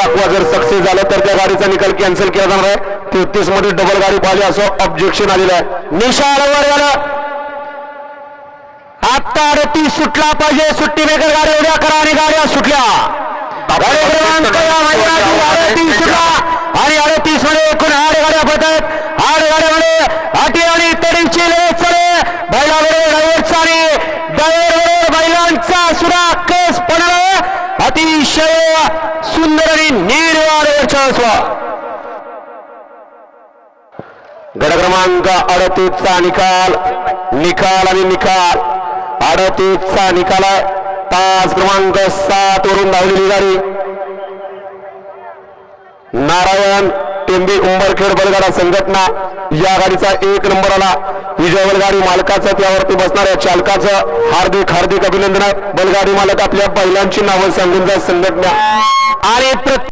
दाखवा. जर सक्सेस झालं तर त्या गाडीचा निकाल कॅन्सल केला जाणार आहे. तेहतीसमध्ये डबल गाडी पाहिली असं ऑब्जेक्शन आलेलं आहे. निशाल वर आत्ता अडतीस सुटला पाहिजे. सुट्टी मेकर गाडी उड्या करा आणि गाड्या सुटल्या. गाडी क्रमांक अडतीस सुटला. आणि अडतीसमध्ये एकूण आठ गाड्या पडत आहेत. आठ गाड्यामध्ये अटी आणि तडीची लढत चालू बैलाबरोबर ड्रायव्हरचा आणि ड्रायव्हर बैलांचा सुद्धा केस पडला अतिशय सुंदर आणि निर्वाळ वर्चस्व गड क्रमांक अडतीसचा निकाल निकाल आणि निकाल अडतीसचा निकाल आहे तास क्रमांक सात वरून धावलेली गाडी नारायण टेंबी उंबरखेड बलगाडा संघटना या गाडीचा एक नंबर आला. विजय बलगाडी मालकाचं त्यावरती बसणाऱ्या चालकाचं. हार्दिक हार्दिक अभिनंदन आहे बलगाडी मालक आपल्या बैलांची नावं सांगून जात संघटना. आणि